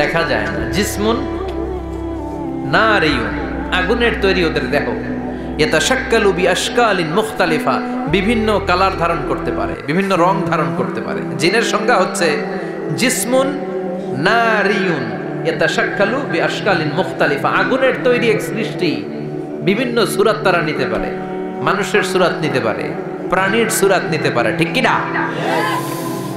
দেখা যায় না। জিসমুন না আগুনের তৈরি ওদের দেহ। এটা শাক্কালু বি আশকালিন মুখতালিফা, বিভিন্ন কালার ধারণ করতে পারে, বিভিন্ন রং ধারণ করতে পারে। জিনের সংজ্ঞা হচ্ছে জিসমুন নারিউন এটা শাক্কালু বি মুখতালিফা, আগুনের তৈরি এক সৃষ্টি বিভিন্ন সুরাত তারা নিতে পারে, মানুষের সুরাত নিতে পারে, প্রাণীর সুরাত নিতে পারে, ঠিক কিনা?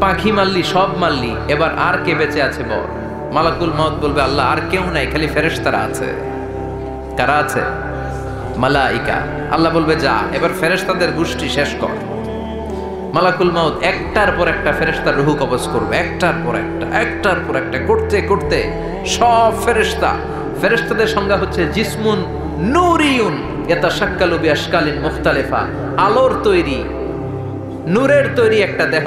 পাখি মারলি, সব মারলি, এবার আর কে বেঁচে আছে বল মালাকুল মত বলবে, আল্লাহ, আর কেউ নাই, খালি ফেরেশতারা আছে। কারা আছে? মালাইকা। আল্লাহ বলবে, যা, এবার ফেরেশতাদের গোষ্ঠী শেষ কর। মালাকুল মাউত একটার পর একটা ফেরেশতার রুহু কবজ করবে, একটার পর একটা, একটার পর একটা, করতে করতে সব ফেরেশতা। ফেরেশতাদের সংজ্ঞা হচ্ছে জিসমুন নুরিউন এটা শাক্কালু বিয়াশকালিন মুখতালিফা। আলোর তৈরি, নূরের তৈরি একটা দেহ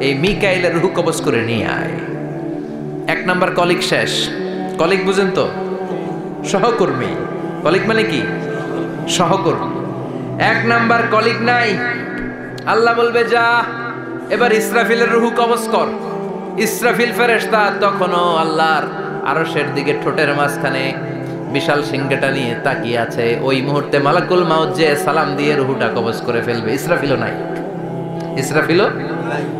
এই মিকাইলের রুহু কবজ করে নিয়ে আয়। এক নাম্বার কলিগ শেষ। কলিগ বুঝেন তো? সহকর্মী। কলিগ মানে কি? সহকর্মী। এক নাম্বার কলিগ নাই। আল্লাহ বলবে, যা, এবার ইসরাফিলের রুহু কবজ কর। ইসরাফিল ফেরেশতা তখনও আল্লাহর আরশের দিকে ঠোঁটের মাঝখানে বিশাল সিংহটা নিয়ে তাকিয়ে আছে। ওই মুহূর্তে মালাকুল মাউত যে সালাম দিয়ে রুহুটা কবজ করে ফেলবে, ইসরাফিলও নাই। ইসরাফিলও নাই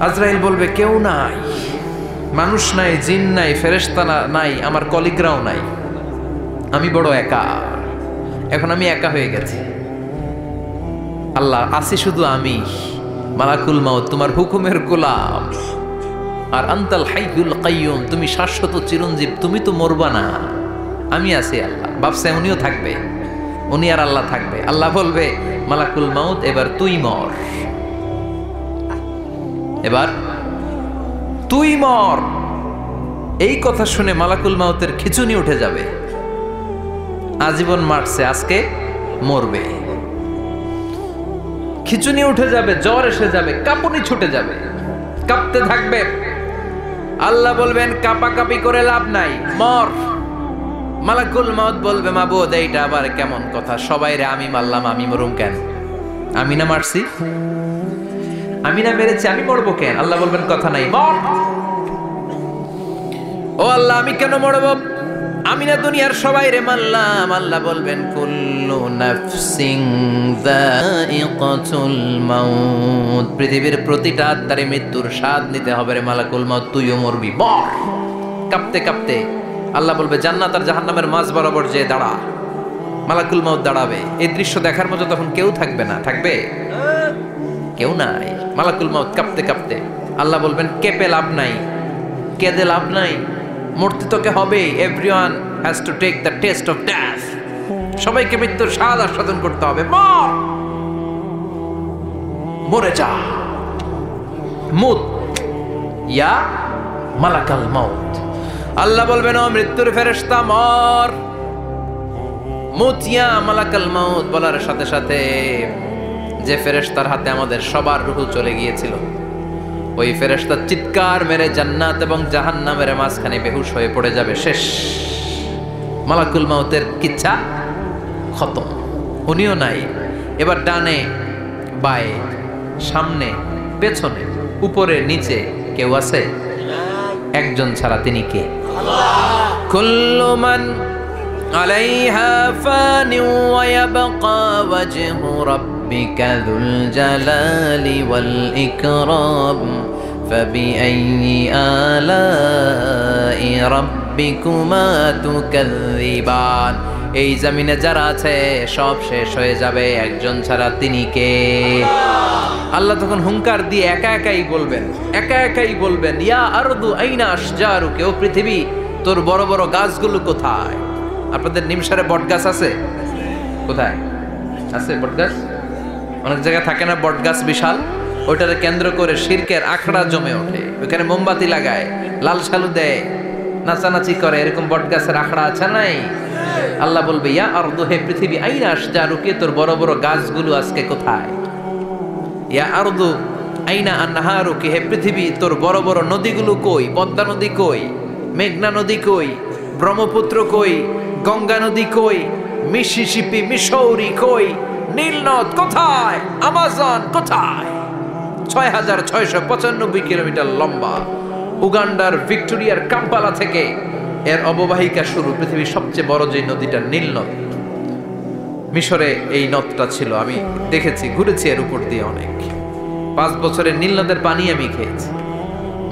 আজরাইল বলবে, কেউ নাই, মানুষ নাই, জিন নাই, ফেরেশতা না- নাই, আমার কলিগরাও নাই। আমি বড় একা। এখন আমি একা হয়ে গেছি। আল্লাহ আছি শুধু আমি, মালাকুল মাউত, তোমার হুকুমের গোলাম। আর আন্তাল হাইয়ুল কাইয়ুম, তুমি শাশ্বত চিরঞ্জীব, তুমি তো মরবা না। আমি আছি আল্লাহ। ভাবছে উনিও থাকবে, উনি আর আল্লাহ থাকবে। আল্লাহ বলবে, মালাকুল মাউত, এবার তুই মর। এবার, তুই মর। এই কথা শুনে মালাকুল মাউতের খিচুনি উঠে যাবে। আজীবন মারছে, আজকে মরবে। খিচুনি উঠে যাবে, জ্বর এসে যাবে, কাঁপুনি ছুটে যাবে। কাঁপতে থাকবে। আল্লাহ বলবেন, কাপাকাপি করে লাভ নাই, মর। মালাকুল মত বলবে, মাবুদ, এইটা আবার কেমন কথা? সবাই রে, আমি মারলাম, আমি মরুম কেন? আমি না মারছি। আমি না মেরেছি, আমি মরবো কেন? আল্লাহ বলবেন, কথা নাই, মর। ও আল্লাহ, আমি কেন মরব? আমি না দুনিয়ার সবাই রে মানলাম আল্লাহ বলবেন, কুল্লু নাফসিং যায়িকাতুল মাউত। পৃথিবীর প্রতিটা আত্মারে মৃত্যুর স্বাদ নিতে হবে রে মালাকুল মাউত, তুইও মরবি, মর। কাঁপতে কাঁপতে আল্লাহ বলবে, জান্নাত আর জাহান্নামের মাঝ বরাবর যে দাঁড়া, মালাকুল মাউত দাঁড়াবে। এই দৃশ্য দেখার মতো তখন কেউ থাকবে না। থাকবে? কেউ নাই। মালাকুল মাউত কাঁপতে কাঁপতে আল্লাহ বলবেন, কেঁপে লাভ নাই, কেঁদে লাভ নাই। মূর্তি তোকে হবে everyone has to take the test of death সবাইকে মৃত্যুর স্বাদ আস্বাদন করতে হবে। মর! মরে যা। মুত। ইয়া মালাকাল মাউত। আল্লাহ বলবেন, ও মৃত্যুর ফেরেশতা, মর! মুতিয়া মালাকাল মাউত বলার সাথে সাথে যে ফেরেস্তার হাতে আমাদের সবার রুহু চলে গিয়েছিল, ওই ফেরেস্তার চিৎকার মেরে জান্নাত এবং জাহান্নামের মাঝখানে বেহুশ হয়ে পড়ে যাবে। শেষ। মালাকুল মাউতের কিচ্ছা খতম। উনিও নাই। এবার ডানে, বায়ে, সামনে, পেছনে, উপরে, নিচে কেউ আছে? একজন ছাড়া তিনি কে? কুল্লমান আলাইহা ফানি ওয়া ইয়াবকা ওয়াজহু ربك ذو الجلال والإكرام فبأي آلاء ربكما تكذبان এই জমিনে যারা আছে সব শেষ হয়ে যাবে একজন ছাড়া তিনি কে আল্লাহ তখন হুঙ্কার দিয়ে একা একাই বলবেন একা একাই বলবেন ইয়া আরদু আইনা আশজারু কেউ পৃথিবী তোর বড় বড় গাছগুলো কোথায় আপনাদের নিমসারে বট গাছ আছে কোথায় আছে বট গাছ অনেক জায়গায় থাকে না, বট গাছ বিশাল। ওইটারে কেন্দ্র করে শিরকের আখড়া জমে ওঠে। ওইখানে মোমবাতি লাগায়, লাল সালু দেয়, নাচানাচি করে। এরকম বট গাছের আখড়া আছে নাই? আল্লাহ বলবে, ইয়া আর হে পৃথিবী আইনাস যা রুকে তোর বড় বড় গাছগুলো আজকে কোথায়? ইয়া আরদু, আইনা আন্নাহারু কে হে পৃথিবী, তোর বড় বড় নদীগুলো কই? পদ্মা নদী কই? মেঘনা নদী কই? ব্রহ্মপুত্র কই? গঙ্গা নদী কই? মিসিসিপি মিসৌরি কই? নীলনদ কোথায়? আমাজন কোথায়? ছয় হাজার ছয়শো পঁচানব্বই কিলোমিটার লম্বা উগান্ডার ভিক্টোরিয়ার কাম্পালা থেকে এর অববাহিকা শুরু পৃথিবীর সবচেয়ে বড় যে নদীটা নীল নদ মিশরে এই নদটা ছিল। আমি দেখেছি, ঘুরেছি এর উপর দিয়ে অনেক। পাঁচ বছরের নীল নদের পানি আমি খেয়েছি।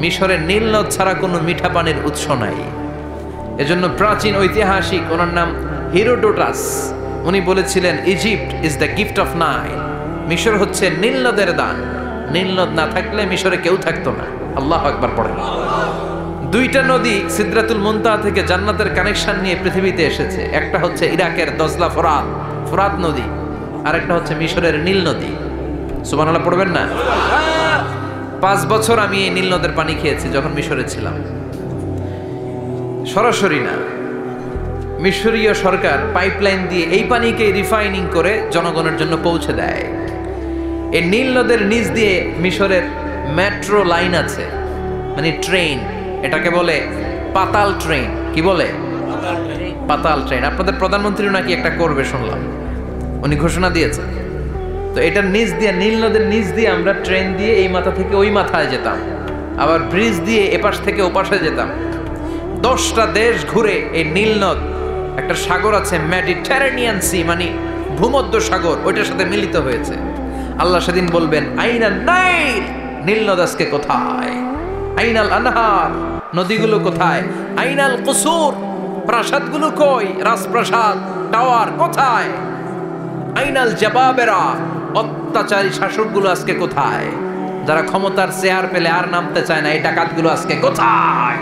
মিশরের নীল নদ ছাড়া কোনো মিঠা পানির উৎস নাই। এজন্য প্রাচীন ঐতিহাসিক, ওনার নাম হিরোডোটাস। উনি বলেছিলেন, Egypt is the gift of Nile মিশর হচ্ছে নীল নদের দান। নীল নদ না থাকলে মিশরে কেউ থাকতো না। আল্লাহ একবার পড়েন। দুইটা নদী সিদ্রাতুল মুনতাহা থেকে জান্নাতের কানেকশন নিয়ে পৃথিবীতে এসেছে। একটা হচ্ছে ইরাকের দজলা ফোরাত ফোরাত নদী। আর একটা হচ্ছে মিশরের নীল নদী। সুবহানাল্লাহ, পড়বেন না? পাঁচ বছর আমি এই নীল নদের পানি খেয়েছি যখন মিশরে ছিলাম। সরাসরি না। মিশরীয় সরকার পাইপলাইন দিয়ে এই পানিকে রিফাইনিং করে জনগণের জন্য পৌঁছে দেয়। এই নীল নদের নিচ দিয়ে মিশরের মেট্রো লাইন আছে মানে ট্রেন, এটাকে বলে পাতাল ট্রেন। কি বলে? পাতাল ট্রেন। আপনাদের প্রধানমন্ত্রী নাকি একটা করবে শুনলাম। উনি ঘোষণা দিয়েছে তো এটার নিচ দিয়ে, নীল নদের নিচ দিয়ে আমরা ট্রেন দিয়ে এই মাথা থেকে ওই মাথায় যেতাম। আবার ব্রিজ দিয়ে এপাশ থেকে ওপাশে যেতাম। দশটা দেশ ঘুরে এই নীলনদ একটা সাগর আছে মেডিটেরেনিয়ান সি মানে ভূমধ্য সাগর, ওইটার সাথে মিলিত হয়েছে। আল্লাহ সেদিন বলবেন আইনা নাই নীলনদাসকে কোথায়? আইনাল আনহার, নদীগুলো কোথায়? আইনাল কুসুর, প্রাসাদগুলো কই? রাজপ্রাসাদ, টাওয়ার কোথায়? আইনাল জবাবেরা, অত্যাচারী শাসকগুলো আজকে কোথায়? যারা ক্ষমতার চেয়ার পেলে আর নামতে চায় না, এই ডাকাতগুলো আজকে কোথায়?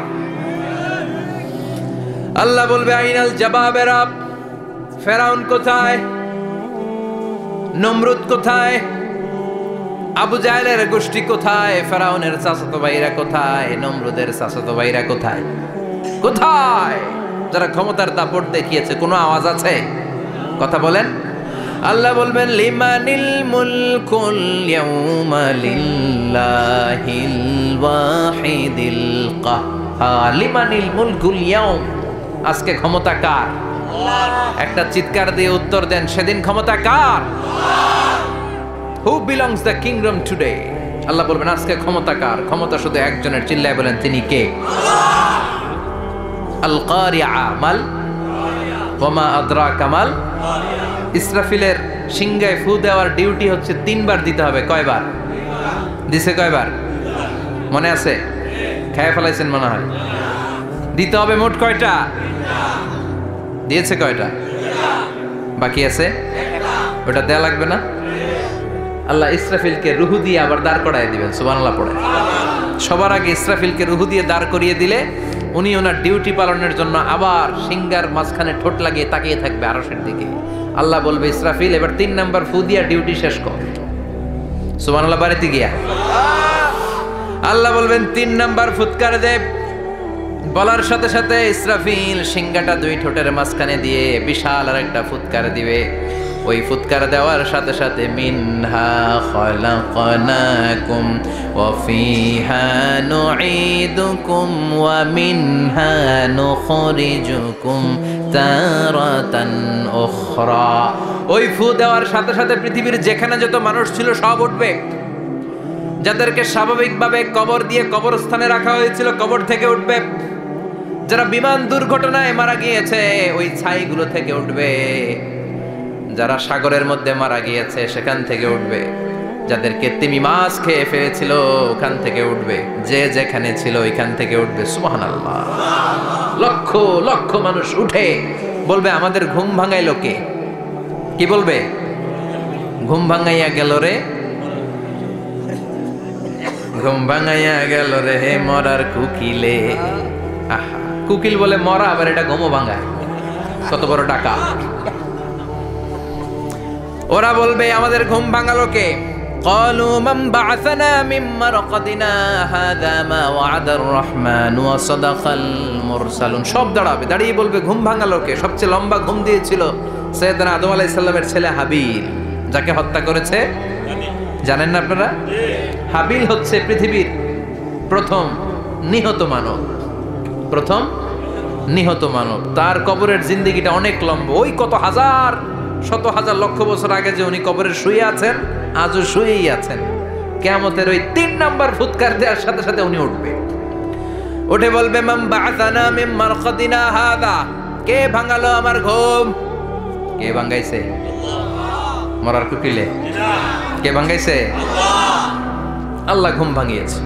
আল্লাহ বলবে, আইনাল জবাবেরা ফেরাউন কোথায়? নমরুদ কোথায়? আবু জাহেলের গোষ্ঠী কোথায়? ফেরাউনের চাচাতো ভাইরা কোথায়? নমরুদের চাচাতো ভাইরা কোথায়? কোথায়? যারা ক্ষমতার দাপট দেখিয়েছে, কোনো আওয়াজ আছে? কথা বলেন। আল্লাহ বলবেন, লিমানিল মুলকুল ইয়াউমা লিল্লাহিল ওয়াহিদিল কাহ্হার। লিমানিল মুলকুল ইয়াউম। আজকে ক্ষমতা কার? একটা চিৎকার দিয়ে উত্তর দেন, সেদিন ক্ষমতা কার? Who belongs the kingdom today আল্লাহ বলবেন, আজকে ক্ষমতা কার? ক্ষমতা শুধু একজনের, চিল্লায় বলেন, তিনি কে? আল কারিয়া মাল, ওমা আদ্রা কামাল ইসরাফিলের সিংগায় ফু দেওয়ার ডিউটি হচ্ছে তিনবার দিতে হবে। কয়বার? দিছে কয়বার? মনে আছে? খেয়ে ফেলাইছেন মনে হয়। দিতে হবে মোট কয়টা? দিয়েছে কয়টা? বাকি আছে? ওটা দেয়া লাগবে না? আল্লাহ ইসরাফিলকে রুহু দিয়ে আবার দাঁড় করাই দিবেন, সুবহানাল্লাহ পড়ে। সবার আগে ইসরাফিলকে রুহু দিয়ে দাঁড় করিয়ে দিলে উনি ওনার ডিউটি পালনের জন্য আবার সিঙ্গার মাঝখানে ঠোঁট লাগিয়ে তাকিয়ে থাকবে আরশের দিকে। আল্লাহ বলবে, ইসরাফিল, এবার তিন নাম্বার ফু ডিউটি শেষ কর। সুবহানাল্লাহ, বাড়িতে গিয়া। আল্লাহ বলবেন, তিন নাম্বার ফুৎকার দেব। বলার সাথে সাথে ইসরাফিল সিংগাটা দুই ঠোঁটের মাঝখানে দিয়ে বিশাল আর একটা ফুৎকার দিবে। ওই ফুৎকার দেওয়ার সাথে সাথে ওয়া ওই ফু দেওয়ার সাথে সাথে পৃথিবীর যেখানে যত মানুষ ছিল সব উঠবে। যাদেরকে স্বাভাবিকভাবে কবর দিয়ে কবরস্থানে রাখা হয়েছিল, কবর থেকে উঠবে। যারা বিমান দুর্ঘটনায় মারা গিয়েছে, ওই ছাইগুলো থেকে উঠবে। যারা সাগরের মধ্যে মারা গিয়েছে, সেখান থেকে উঠবে। যাদেরকে তিমি মাছ খেয়ে ফেলেছিল, ওখান থেকে উঠবে। যে যেখানে ছিল, ওইখান থেকে উঠবে। সুবহান আল্লাহ লক্ষ লক্ষ মানুষ উঠে বলবে, আমাদের ঘুম ভাঙাই লোকে কি বলবে? ঘুম ভাঙাইয়া গেল রে। ঘুম ভাঙাইয়া গেল রে মরার কুকিলে। আহা। কুকিল বলে মরা আবার এটা ঘুমো ভাঙায় কত বড় টাকা ওরা বলবে আমাদের ঘুম ভাঙালো কে قالوا من بعثنا من مرقدنا هذا ما وعد الرحمن وصدق المرسلون সব দাঁড়াবে দাঁড়িয়ে বলবে ঘুম ভাঙালো কে সবচেয়ে লম্বা ঘুম দিয়েছিল সৈয়দনা আদম আলাইহিস সালামের ছেলে হাবিল যাকে হত্যা করেছে জানেন না আপনারা হাবিল হচ্ছে পৃথিবীর প্রথম নিহত মানব প্রথম নিহত মানব। তার কবরের জিন্দিগিটা অনেক লম্বা। ওই কত হাজার, শত হাজার লক্ষ বছর আগে যে উনি কবরে শুয়ে আছেন, আজও শুয়েই আছেন। কেমতের ওই তিন নাম্বার ফুৎকার দেওয়ার সাথে সাথে উনি উঠবে। উঠে বলবে কে ভাঙালো আমার ঘুম? কে ভাঙাইছে? মরার কুকিলে। কে ভাঙাইছে? আল্লাহ ঘুম ভাঙিয়েছে।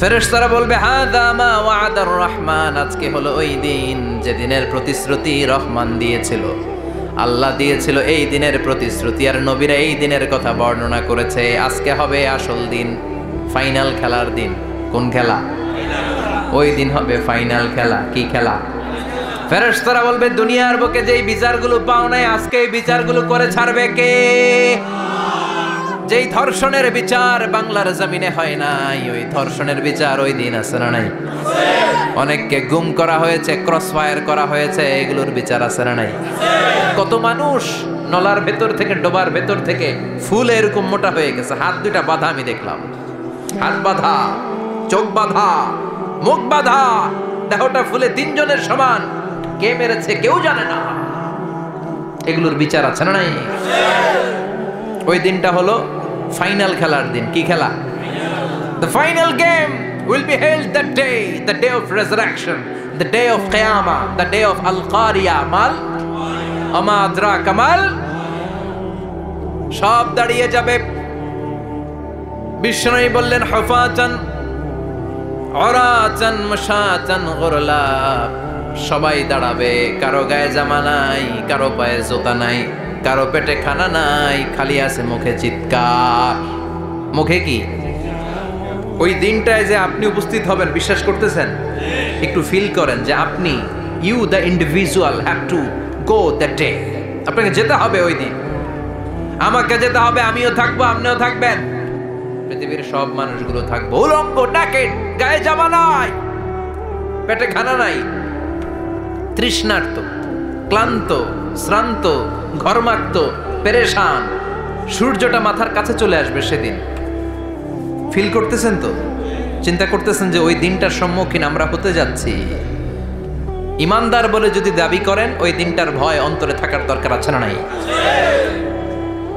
ফেরেশতারা বলবে, হাদা মা ওয়াদার রহমান। আজকে হলো ওই দিন যে দিনের প্রতিশ্রুতি রহমান দিয়েছিল। আল্লাহ দিয়েছিল এই দিনের প্রতিশ্রুতি আর নবীরা এই দিনের কথা বর্ণনা করেছে। আজকে হবে আসল দিন, ফাইনাল খেলার দিন। কোন খেলা? ওই দিন হবে ফাইনাল খেলা। কি খেলা? ফেরেশতারা বলবে, দুনিয়ার বুকে যেই বিচারগুলো পাও নাই, আজকে এই বিচারগুলো করে ছাড়বে কে? যেই ধর্ষণের বিচার বাংলার জমিনে হয় নাই, ওই ধর্ষণের বিচার ওই দিন আছে না নাই? অনেককে গুম করা হয়েছে ক্রস ফায়ার করা হয়েছে, এগুলোর বিচার আছে না নাই? কত মানুষ নলার ভেতর থেকে, ডোবার ভেতর থেকে ফুল এরকম মোটা হয়ে গেছে, হাত দুইটা বাধা আমি দেখলাম। হাত বাধা, চোখ বাধা, মুখ বাধা, দেহটা ফুলে তিনজনের সমান। কে মেরেছে কেউ জানে না। এগুলোর বিচার আছে না নাই? ওই দিনটা হলো ফাইনাল খেলার দিন, কি খেলা? The final game will be held the day the day of resurrection the day of কেয়ামা the day of আল কারিয়া মাল অমাদ্রা কামাল সব দাঁড়িয়ে যাবে। বিষ্ণুই বললেন হফাচন অরাচন মশাচন গরলা। সবাই দাঁড়াবে, কারও গায়ে জামা নাই, কারও পায়ে জোতা নাই। কারও পেটে খানা নাই, খালি আছে মুখে চিৎকার। মুখে কি? ওই দিনটায় যে আপনি উপস্থিত হবেন, বিশ্বাস করতেছেন? একটু ফিল করেন যে আপনি you the individual have to go the day আপনাকে যেতে হবে ওই দিন। আমাকে যেতে হবে, আমিও থাকব, আপনিও থাকবেন। পৃথিবীর সব মানুষগুলো থাকব। উলঙ্গ নাকেট গায়ে জামা নাই, পেটে খানা নাই। তৃষ্ণার্ত, ক্লান্ত, শ্রান্ত ঘর্মাক্ত, পেরেশান। সূর্যটা মাথার কাছে চলে আসবে সেদিন। ফিল করতেছেন তো? চিন্তা করতেছেন যে ওই দিনটার সম্মুখীন আমরা হতে যাচ্ছি। ইমানদার বলে যদি দাবি করেন, ওই দিনটার ভয় অন্তরে থাকার দরকার আছে না নাই?